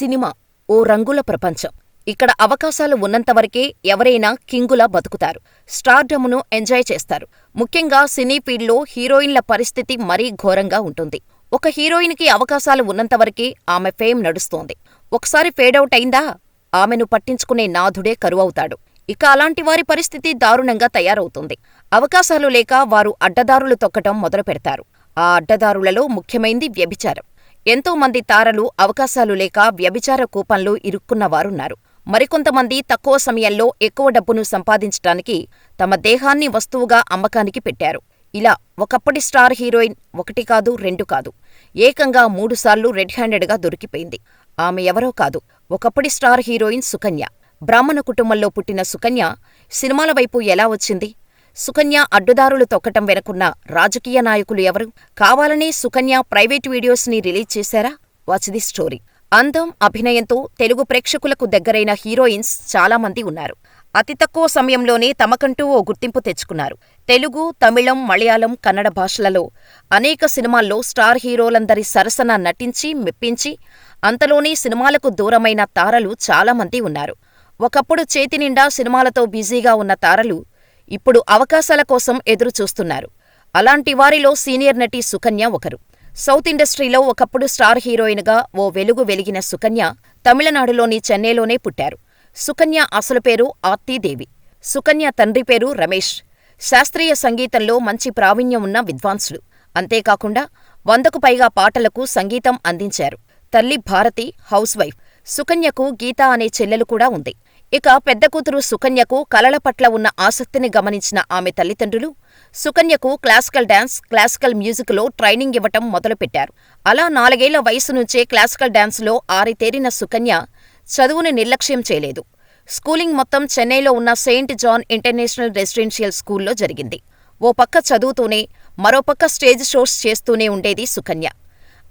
Cinema ఓ రంగుల ప్రపంచం. ఇక్కడ అవకాశాలు ఉన్నంతవరకే ఎవరైనా కింగులా బతుకుతారు. స్టార్డమ్ను ఎంజాయ్ చేస్తారు. ముఖ్యంగా సినీ ఫీల్డ్లో హీరోయిన్ల పరిస్థితి మరీ ఘోరంగా ఉంటుంది. ఒక హీరోయిన్కి అవకాశాలు ఉన్నంతవరకే ఆమె ఫేమ్ నడుస్తోంది. ఒకసారి ఫేడౌట్ అయిందా ఆమెను పట్టించుకునే నాథుడే కరువవుతాడు. ఇక అలాంటి వారి పరిస్థితి దారుణంగా తయారవుతుంది. అవకాశాలు లేక వారు అడ్డదారులు తొక్కటం మొదలుపెడతారు. ఆ అడ్డదారులలో ముఖ్యమైంది వ్యభిచారం. ఎంతోమంది తారలు అవకాశాలు లేక వ్యభిచార కూపంలో ఇరుక్కున్నవారున్నారు. మరికొంతమంది తక్కువ సమయంలో ఎక్కువ డబ్బును సంపాదించటానికి తమ దేహాన్ని వస్తువుగా అమ్మకానికి పెట్టారు. ఇలా ఒకప్పటి స్టార్ హీరోయిన్ ఒకటి కాదు రెండు కాదు ఏకంగా మూడుసార్లు రెడ్ హ్యాండెడ్గా దొరికిపోయింది. ఆమె ఎవరో కాదు ఒకప్పటి స్టార్ హీరోయిన్ సుకన్య. బ్రాహ్మణ కుటుంబంలో పుట్టిన సుకన్య సినిమాల వైపు ఎలా వచ్చింది? సుకన్య అడ్డుదారులు తొక్కటం వెనకున్న రాజకీయ నాయకులు ఎవరు? కావాలనే సుకన్య ప్రైవేట్ వీడియోస్ని రిలీజ్ చేశారా? Watch the story. అందం, అభినయంతో తెలుగు ప్రేక్షకులకు దగ్గరైన హీరోయిన్స్ చాలామంది ఉన్నారు. అతి తక్కువ సమయంలోనే తమకంటూ ఓ గుర్తింపు తెచ్చుకున్నారు. తెలుగు, తమిళం, మలయాళం, కన్నడ భాషలలో అనేక సినిమాల్లో స్టార్ హీరోలందరి సరసన నటించి, మెప్పించి అంతలోనే సినిమాలకు దూరమైన తారలు చాలామంది ఉన్నారు. ఒకప్పుడు చేతినిండా సినిమాలతో బిజీగా ఉన్న తారలు ఇప్పుడు అవకాశాల కోసం ఎదురుచూస్తున్నారు. అలాంటి వారిలో సీనియర్ నటి సుకన్య ఒకరు. సౌత్ ఇండస్ట్రీలో ఒకప్పుడు స్టార్ హీరోయిన్గా ఓ వెలుగు వెలిగిన సుకన్య తమిళనాడులోని చెన్నైలోనే పుట్టారు. సుకన్య అసలు పేరు ఆర్తీదేవి. సుకన్య తండ్రి పేరు రమేష్. శాస్త్రీయ సంగీతంలో మంచి ప్రావీణ్యం ఉన్న విద్వాంసుడు. అంతేకాకుండా వందకు పైగా పాటలకు సంగీతం అందించారు. తల్లి భారతి హౌస్ వైఫ్. సుకన్యకు గీత అనే చెల్లెలు కూడా ఉంది. ఇక పెద్ద కూతురు సుకన్యకు కళల పట్ల ఉన్న ఆసక్తిని గమనించిన ఆమె తల్లిదండ్రులు సుకన్యకు క్లాసికల్ డాన్స్, క్లాసికల్ మ్యూజిక్లో ట్రైనింగ్ ఇవ్వటం మొదలుపెట్టారు. అలా నాలుగేళ్ళ వయసు నుంచే క్లాసికల్ డాన్స్లో ఆరితేరిన సుకన్య చదువుని నిర్లక్ష్యం చేయలేదు. స్కూలింగ్ మొత్తం చెన్నైలో ఉన్న సెయింట్ జాన్ ఇంటర్నేషనల్ రెసిడెన్షియల్ స్కూల్లో జరిగింది. ఓ పక్క చదువుతూనే మరోపక్క స్టేజ్ షోస్ చేస్తూనే ఉండేది సుకన్య.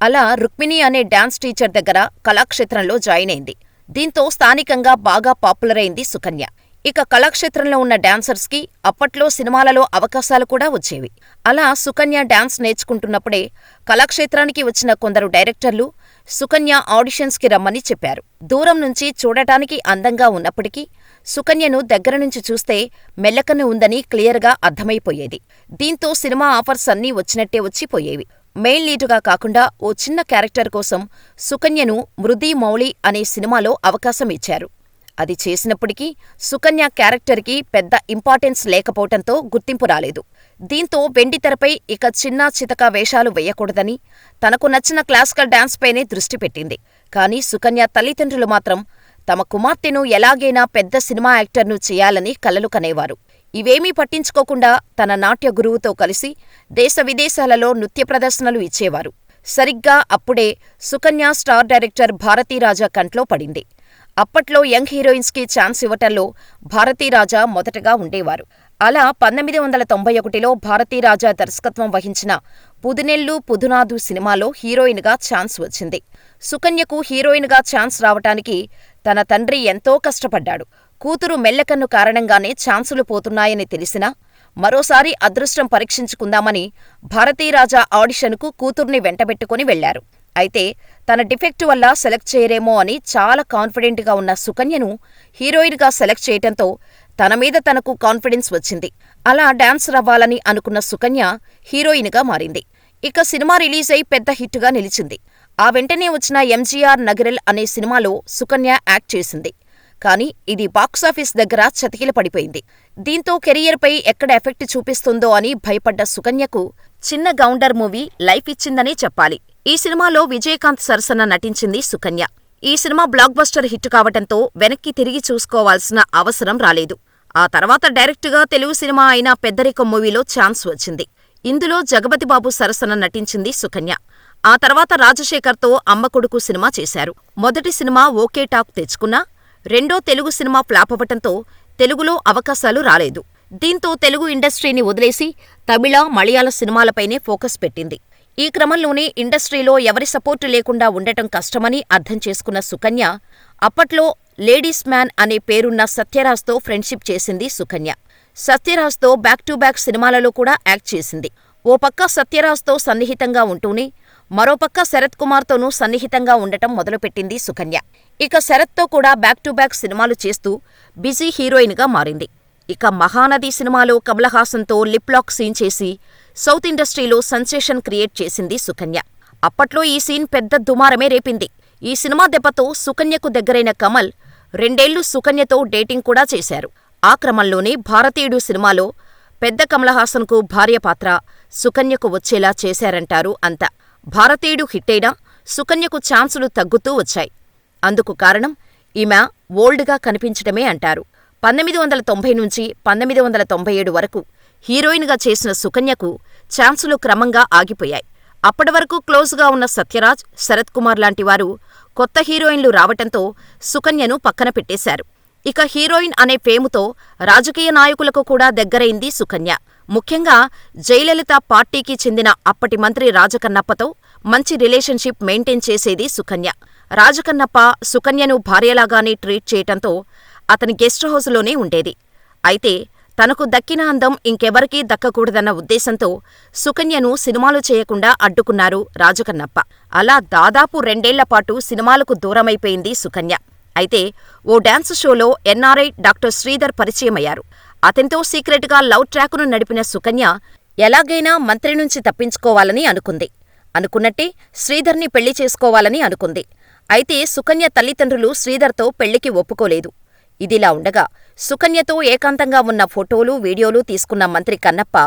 అలా రుక్మిణి అనే డాన్స్ టీచర్ దగ్గర కళాక్షేత్రంలో జాయిన్ అయింది. దీంతో స్థానికంగా బాగా పాపులర్ అయింది సుకన్య. ఇక కళాక్షేత్రంలో ఉన్న డాన్సర్స్కి అప్పట్లో సినిమాలలో అవకాశాలు కూడా వచ్చేవి. అలా సుకన్య డాన్స్ నేర్చుకుంటున్నప్పుడే కళాక్షేత్రానికి వచ్చిన కొందరు డైరెక్టర్లు సుకన్య ఆడిషన్స్కి రమ్మని చెప్పారు. దూరం నుంచి చూడటానికి అందంగా ఉన్నప్పటికీ సుకన్యను దగ్గర నుంచి చూస్తే మెల్లకన్ను ఉందని క్లియర్గా అర్థమైపోయేది. దీంతో సినిమా ఆఫర్స్ అన్నీ వచ్చినట్టే వచ్చిపోయేవి. మెయిన్ లీడుగా కాకుండా ఓ చిన్న క్యారెక్టర్ కోసం సుకన్యను మృది మౌళి అనే సినిమాలో అవకాశం ఇచ్చారు. అది చేసినప్పటికీ సుకన్య క్యారెక్టర్కి పెద్ద ఇంపార్టెన్స్ లేకపోవటంతో గుర్తింపు రాలేదు. దీంతో వెండితెరపై ఇక చిన్నా చితకా వేషాలు వేయకూడదని తనకు నచ్చిన క్లాసికల్ డాన్స్పైనే దృష్టి పెట్టింది. కానీ సుకన్య తల్లిదండ్రులు మాత్రం తమ కుమార్తెను ఎలాగైనా పెద్ద సినిమా యాక్టర్ను చేయాలని కలలు కనేవారు. ఇవేమీ పట్టించుకోకుండా తన నాట్య గురువుతో కలిసి దేశ విదేశాలలో నృత్య ప్రదర్శనలు ఇచ్చేవారు. సరిగ్గా అప్పుడే సుకన్య స్టార్ డైరెక్టర్ భారతీరాజా కంట్లో పడింది. అప్పట్లో యంగ్ హీరోయిన్స్కి ఛాన్స్ ఇవ్వటంలో భారతీరాజా మొదటగా ఉండేవారు. అలా పంతొమ్మిది వందల తొంభై ఒకటిలో భారతీరాజా దర్శకత్వం వహించిన పుదునెల్లు పుదునాదు సినిమాలో హీరోయిన్గా ఛాన్స్ వచ్చింది. సుకన్యకు హీరోయిన్గా ఛాన్స్ రావటానికి తన తండ్రి ఎంతో కష్టపడ్డాడు. కూతురు మెల్లకన్ను కారణంగానే ఛాన్సులు పోతున్నాయని తెలిసినా మరోసారి అదృష్టం పరీక్షించుకుందామని భారతీరాజా ఆడిషన్కు కూతుర్ని వెంటబెట్టుకుని వెళ్ళారు. అయితే తన డిఫెక్ట్ వల్ల సెలెక్ట్ చేయరేమో అని చాలా కాన్ఫిడెంట్గా ఉన్న సుకన్యను హీరోయిన్గా సెలెక్ట్ చేయటంతో తన మీద తనకు కాన్ఫిడెన్స్ వచ్చింది. అలా డాన్సర్ రవ్వాలని అనుకున్న సుకన్య హీరోయిన్గా మారింది. ఇక సినిమా రిలీజై పెద్ద హిట్టుగా నిలిచింది. ఆ వెంటనే వచ్చిన ఎంజీఆర్ నగరల్ అనే సినిమాలో సుకన్య యాక్ట్ చేసింది. కానీ ఇది బాక్సాఫీస్ దగ్గర చతికిల పడిపోయింది. దీంతో కెరియర్పై ఎక్కడ ఎఫెక్ట్ చూపిస్తుందో అని భయపడ్డ సుకన్యకు చిన్న గౌండర్ మూవీ లైఫ్ ఇచ్చిందనే చెప్పాలి. ఈ సినిమాలో విజయకాంత్ సరసన నటించింది సుకన్య. ఈ సినిమా బ్లాక్ బస్టర్ హిట్ కావటంతో వెనక్కి తిరిగి చూసుకోవాల్సిన అవసరం రాలేదు. ఆ తర్వాత డైరెక్టుగా తెలుగు సినిమా అయిన పెద్దరికం మూవీలో ఛాన్స్ వచ్చింది. ఇందులో జగపతిబాబు సరసన నటించింది సుకన్య. ఆ తర్వాత రాజశేఖర్తో అమ్మ కొడుకు సినిమా చేశారు. మొదటి సినిమా ఓకే టాక్ తెచ్చుకున్నా రెండో తెలుగు సినిమా ఫ్లాపవటంతో తెలుగులో అవకాశాలు రాలేదు. దీంతో తెలుగు ఇండస్ట్రీని వదిలేసి తమిళ, మలయాళ సినిమాలపైనే ఫోకస్ పెట్టింది. ఈ క్రమంలోనే ఇండస్ట్రీలో ఎవరి సపోర్టు లేకుండా ఉండటం కష్టమని అర్థం చేసుకున్న సుకన్య అప్పట్లో లేడీస్ మ్యాన్ అనే పేరున్న సత్యరాజ్తో ఫ్రెండ్షిప్ చేసింది సుకన్య. సత్యరాజ్తో బ్యాక్ టు బ్యాక్ సినిమాలలో కూడా యాక్ట్ చేసింది. ఓ పక్క సత్యరాజ్తో సన్నిహితంగా ఉంటూనే మరోపక్క శరత్ కుమార్తోనూ సన్నిహితంగా ఉండటం మొదలుపెట్టింది సుకన్య. ఇక శరత్తో కూడా బ్యాక్ టు బ్యాక్ సినిమాలు చేస్తూ బిజీ హీరోయిన్గా మారింది. ఇక మహానది సినిమాలో కమలహాసన్తో lip lock lip lock scene చేసి సౌత్ ఇండస్ట్రీలో సెన్సేషన్ క్రియేట్ చేసింది సుకన్య. అప్పట్లో ఈ సీన్ పెద్ద దుమారమే రేపింది. ఈ సినిమా దెబ్బతో సుకన్యకు దగ్గరైన కమల్ రెండేళ్ళు సుకన్యతో డేటింగ్ కూడా చేశారు. ఆ క్రమంలోనే భారతీయుడు సినిమాలో పెద్ద కమలహాసన్కు భార్య పాత్ర సుకన్యకు వచ్చేలా చేశారంటారు అంతా. భారతీయుడు హిట్టైనా సుకన్యకు ఛాన్సులు తగ్గుతూ వచ్చాయి. అందుకు కారణం ఈమె ఓల్డ్గా కనిపించటమే అంటారు. పంతొమ్మిది వందల తొంభై నుంచి పంతొమ్మిది వందల తొంభై ఏడు వరకు హీరోయిన్గా చేసిన సుకన్యకు ఛాన్సులు క్రమంగా ఆగిపోయాయి. అప్పటివరకు క్లోజ్గా ఉన్న సత్యరాజ్ శరత్ కుమార్ లాంటి వారు కొత్త హీరోయిన్లు రావటంతో సుకన్యను పక్కన పెట్టేశారు. ఇక హీరోయిన్ అనే ఫేముతో రాజకీయ నాయకులకు కూడా దగ్గరైంది సుకన్య. ముఖ్యంగా జయలలిత పార్టీకి చెందిన అప్పటి మంత్రి రాజకన్నప్పతో మంచి రిలేషన్షిప్ మెయింటైన్ చేసేది సుకన్య. రాజకన్నప్ప సుకన్యను భార్యలాగానే ట్రీట్ చేయటంతో అతని గెస్ట్ హౌసులోనే ఉండేది. అయితే తనకు దక్కిన అందం ఇంకెవరికీ దక్కకూడదన్న ఉద్దేశంతో సుకన్యను సినిమాలు చేయకుండా అడ్డుకున్నారు రాజకన్నప్ప. అలా దాదాపు రెండేళ్ళపాటు సినిమాలకు దూరమైపోయింది సుకన్య. అయితే ఓ డాన్స్ షోలో ఎన్ఆర్ఐ డాక్టర్ శ్రీధర్ పరిచయమయ్యారు. అతనితో సీక్రెట్గా లవ్ ట్రాకును నడిపిన సుకన్య ఎలాగైనా మంత్రి నుంచి తప్పించుకోవాలని అనుకుంది. అనుకున్నట్టే శ్రీధర్ని పెళ్ళి చేసుకోవాలని అనుకుంది. అయితే సుకన్య తల్లిదండ్రులు శ్రీధర్తో పెళ్ళికి ఒప్పుకోలేదు. ఇదిలా ఉండగా సుకన్యతో ఏకాంతంగా ఉన్న ఫోటోలు వీడియోలు తీసుకున్న మంత్రి కన్నప్ప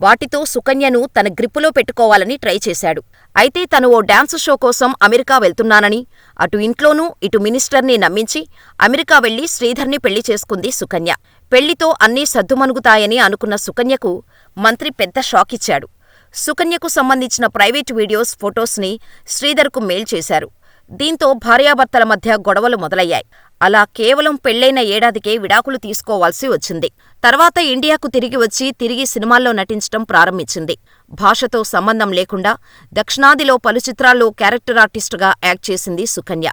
వాటితో సుకన్యను తన గ్రిప్పులో పెట్టుకోవాలని ట్రై చేశాడు. అయితే తను ఓ డాన్సు షో కోసం అమెరికా వెళ్తున్నానని అటు ఇంట్లోనూ ఇటు మినిస్టర్ని నమ్మించి అమెరికా వెళ్ళి శ్రీధర్ని పెళ్ళి చేసుకుంది సుకన్య. పెళ్ళితో అన్నీ సద్దుమణుగుతాయని అనుకున్న సుకన్యకు మంత్రి పెద్ద షాకిచ్చాడు. సుకన్యకు సంబంధించిన ప్రైవేటు వీడియోస్ ఫొటోస్ని శ్రీధర్కు మెయిల్ చేశారు. దీంతో భార్యాభర్తల మధ్య గొడవలు మొదలయ్యాయి. అలా కేవలం పెళ్ళైన ఏడాదికే విడాకులు తీసుకోవాల్సి వచ్చింది. తర్వాత ఇండియాకు తిరిగి వచ్చి తిరిగి సినిమాల్లో నటించటం ప్రారంభించింది. భాషతో సంబంధం లేకుండా దక్షిణాదిలో పలు చిత్రాల్లో క్యారెక్టర్ ఆర్టిస్టుగా యాక్ట్ చేసింది సుకన్య.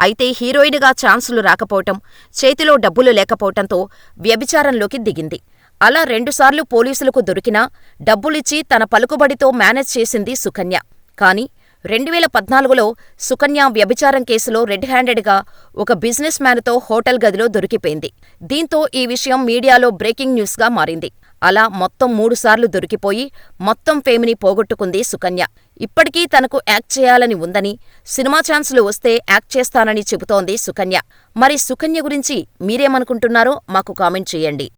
అయితే హీరోయిన్గా ఛాన్సులు రాకపోవటం చేతిలో డబ్బులు లేకపోవటంతో వ్యభిచారంలోకి దిగింది. అలా రెండుసార్లు పోలీసులకు దొరికినా డబ్బులిచ్చి తన పలుకుబడితో మేనేజ్ చేసింది సుకన్య. కాని రెండువేల పద్నాలుగులో సుకన్య వ్యభిచారం కేసులో రెడ్ హ్యాండెడ్గా ఒక బిజినెస్ మ్యాన్తో హోటల్ గదిలో దొరికిపోయింది. దీంతో ఈ విషయం మీడియాలో బ్రేకింగ్ న్యూస్గా మారింది. అలా మొత్తం మూడుసార్లు దొరికిపోయి మొత్తం ఫేమిని పోగొట్టుకుంది సుకన్య. ఇప్పటికీ తనకు యాక్ట్ చేయాలని ఉందని సినిమా ఛాన్సులు వస్తే యాక్ట్ చేస్తానని చెబుతోంది సుకన్య. మరి సుకన్య గురించి మీరేమనుకుంటున్నారో మాకు కామెంట్ చేయండి.